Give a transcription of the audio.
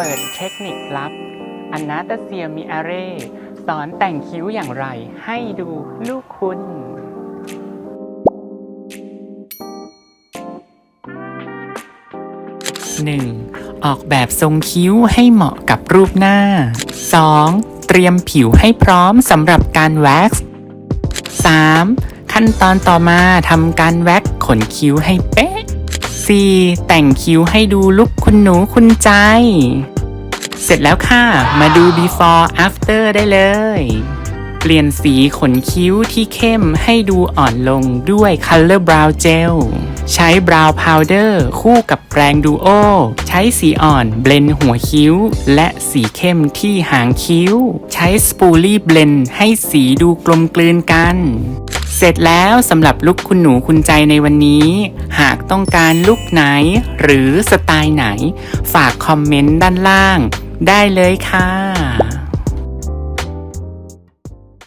เปิดเทคนิคลับอนาตาเซียมีอาเรสอนแต่งคิ้วอย่างไรให้ดูลูกคุณ 1. ออกแบบทรงคิ้วให้เหมาะกับรูปหน้า 2. เตรียมผิวให้พร้อมสำหรับการแว็กซ์ 3. ขั้นตอนต่อมาทำการแว็กขนคิ้วให้เป๊ะ 4. แต่งคิ้วให้ดูลุกคุณหนูคุณใจ เสร็จแล้วค่ะ มาดู before after ได้เลย เปลี่ยนสีขนคิ้วที่เข้มให้ดูอ่อนลงด้วย Color Brow Gel ใช้ Brow Powder คู่กับแปรงดูโอ ใช้สีอ่อนเบลนหัวคิ้ว และสีเข้มที่หางคิ้ว ใช้ Spoolie Blend ให้สีดูกลมกลืนกันเสร็จแล้วสำหรับลุคคุณหนูคุณใจในวันนี้ หากต้องการลุคไหน หรือสไตล์ไหน ฝากคอมเมนต์ด้านล่าง ได้เลยค่ะ